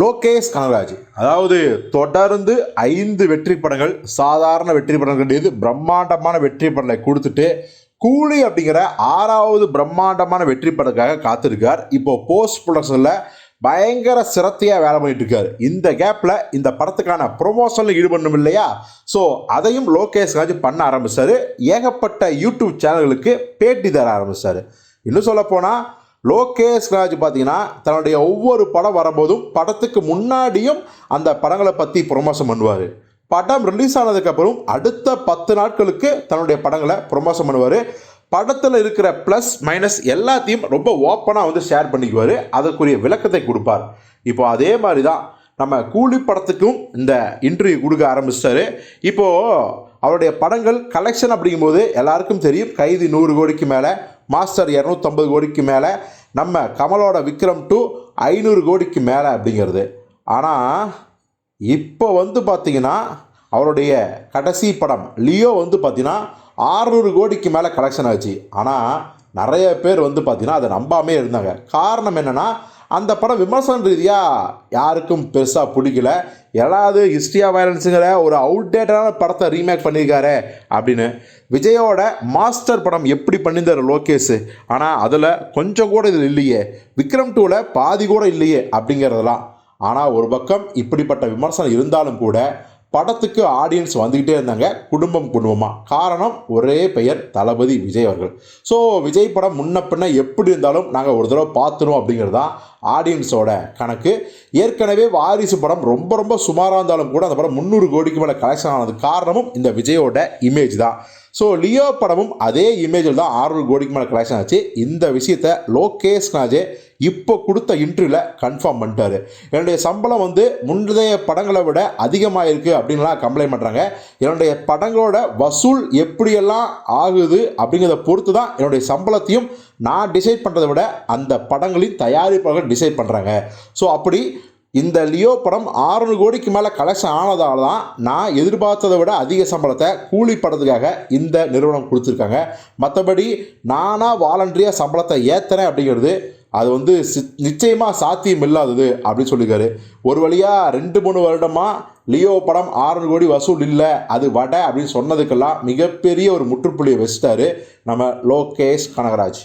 லோகேஷ் கனகராஜ். அதாவது தொடர்ந்து ஐந்து வெற்றி படங்கள் சாதாரண வெற்றி படங்கள் கிடையாது பிரம்மாண்டமான வெற்றி படங்களை கொடுத்துட்டு கூலி அப்படிங்கிற ஆறாவது பிரம்மாண்டமான வெற்றி படத்துக்காக காத்திருக்கார். இப்போ போஸ்ட் ப்ரொடக்ஷனில் பயங்கர சிரத்தையாக வேலை பண்ணிட்டு இருக்காரு. இந்த கேப்பில் இந்த படத்துக்கான ப்ரொமோஷனில் ஈடுபடணும் இல்லையா? ஸோ அதையும் லோகேஷ் ராஜ் பண்ண ஆரம்பித்தார் ஏகப்பட்ட யூடியூப் சேனல்களுக்கு பேட்டி தர ஆரம்பிச்சாரு. இன்னும் சொல்ல போனால் லோகேஷ் ராஜ் பார்த்தீங்கன்னா தன்னுடைய ஒவ்வொரு படம் வரும்போதும் படத்துக்கு முன்னாடியும் அந்த படங்களை பற்றி ப்ரொமோஷன் பண்ணுவார். படம் ரிலீஸ் ஆனதுக்கப்புறம் அடுத்த பத்து நாட்களுக்கு தன்னுடைய படங்களை ப்ரொமோஷன் பண்ணுவார். படத்தில் இருக்கிற ப்ளஸ் மைனஸ் எல்லாத்தையும் ரொம்ப ஓப்பனாக வந்து ஷேர் பண்ணிக்குவார். அதற்குரிய விளக்கத்தை கொடுப்பார். இப்போ அதே மாதிரி தான் நம்ம கூலி படத்துக்கும் இந்த இன்டர்வியூ கொடுக்க ஆரம்பிச்சிட்டாரு இப்போது அவருடைய படங்கள் கலெக்ஷன் அப்படிங்கும்போது எல்லாருக்கும் தெரியும். கைதி நூறு கோடிக்கு மேலே மாஸ்டர் இரநூத்தம்பது கோடிக்கு மேலே நம்ம கமலோட விக்ரம் டூ ஐநூறு கோடிக்கு மேலே அப்படிங்கிறது. ஆனால் இப்போ வந்து பார்த்தீங்கன்னா அவருடைய கடைசி படம் லியோ வந்து பார்த்திங்கன்னா ஆறுநூறு கோடிக்கு மேலே கலெக்ஷன் ஆச்சு. ஆனால் நிறைய பேர் வந்து பார்த்திங்கன்னா அதை நம்பாமே இருந்தாங்க. காரணம் என்னென்னா அந்த படம் விமர்சன ரீதியாக யாருக்கும் பெருசாக பிடிக்கல. எல்லாவது ஹிஸ்ட்ரியா வயலன்ஸுங்கிற ஒரு அவுடேட்டடான படத்தை ரீமேக் பண்ணியிருக்காரு அப்படின்னு. விஜயோட மாஸ்டர் படம் எப்படி பண்ணியிருந்தார் லோகேஷ்? ஆனால் அதில் கொஞ்சம் கூட இது இல்லையே. விக்ரம் டூவில் பாதி கூட இல்லையே அப்படிங்கிறதெல்லாம். ஆனால் ஒரு பக்கம் இப்படிப்பட்ட விமர்சனம் இருந்தாலும் கூட படத்துக்கு ஆடியன்ஸ் வந்துக்கிட்டே இருந்தாங்க குடும்பம் குடும்பமாக காரணம் ஒரே பெயர் தளபதி விஜய் அவர்கள். ஸோ விஜய் படம் முன்ன பின்ன எப்படி இருந்தாலும் நாங்கள் ஒரு தடவை பார்த்துருவோம் அப்படிங்கிறது தான் ஆடியன்ஸோட கணக்கு. ஏற்கனவே வாரிசு படம் ரொம்ப ரொம்ப சுமாராக இருந்தாலும் கூட அந்த படம் முந்நூறு கோடிக்கு மேலே கலெக்ஷன் ஆனது காரணமும் இந்த விஜயோட இமேஜ் தான். ஸோ லியோ படமும் அதே இமேஜில் தான் ஆறுநூறு கோடிக்கு மேலே கலெக்ஷன் ஆச்சு. இந்த விஷயத்தை லோகேஷ் ராஜே இப்போ கொடுத்த இன்டர்வியூவில் கன்ஃபார்ம் பண்ணிட்டாரு. என்னுடைய சம்பளம் வந்து முந்தைய படங்களை விட அதிகமாக இருக்குது அப்படின்லாம் கம்ப்ளைண்ட் பண்ணுறாங்க என்னுடைய படங்களோட வசூல் எப்படியெல்லாம் ஆகுது அப்படிங்கிறத பொறுத்து தான் என்னுடைய சம்பளத்தையும் நான் டிசைட் பண்ணுறதை விட அந்த படங்களின் தயாரிப்பாளர்கள் டிசைட் பண்ணுறாங்க ஸோ அப்படி இந்த லியோ படம் ஆறுநூறு கோடிக்கு மேலே கலெக்ஷன் ஆனதால் தான் நான் எதிர்பார்த்ததை விட அதிக சம்பளத்தை கூலி படத்துக்காக இந்த நிறுவனம் கொடுத்துருக்காங்க. மற்றபடி நானாக வாலண்டரியாக சம்பளத்தை ஏற்றுறேன் அப்படிங்கிறது அது வந்து சி- நிச்சயமா சாத்தியம் இல்லாதது அப்படின்னு சொல்லியிருக்காரு. ஒரு வழியாக ரெண்டு மூணு வருடமாக லியோ படம் ஆறு கோடி வசூல் இல்லை அது வடை அப்படின்னு சொன்னதுக்கெல்லாம் மிகப்பெரிய ஒரு முற்றுப்புள்ளியை வச்சிட்டாரு நம்ம லோகேஷ் கனகராஜ்.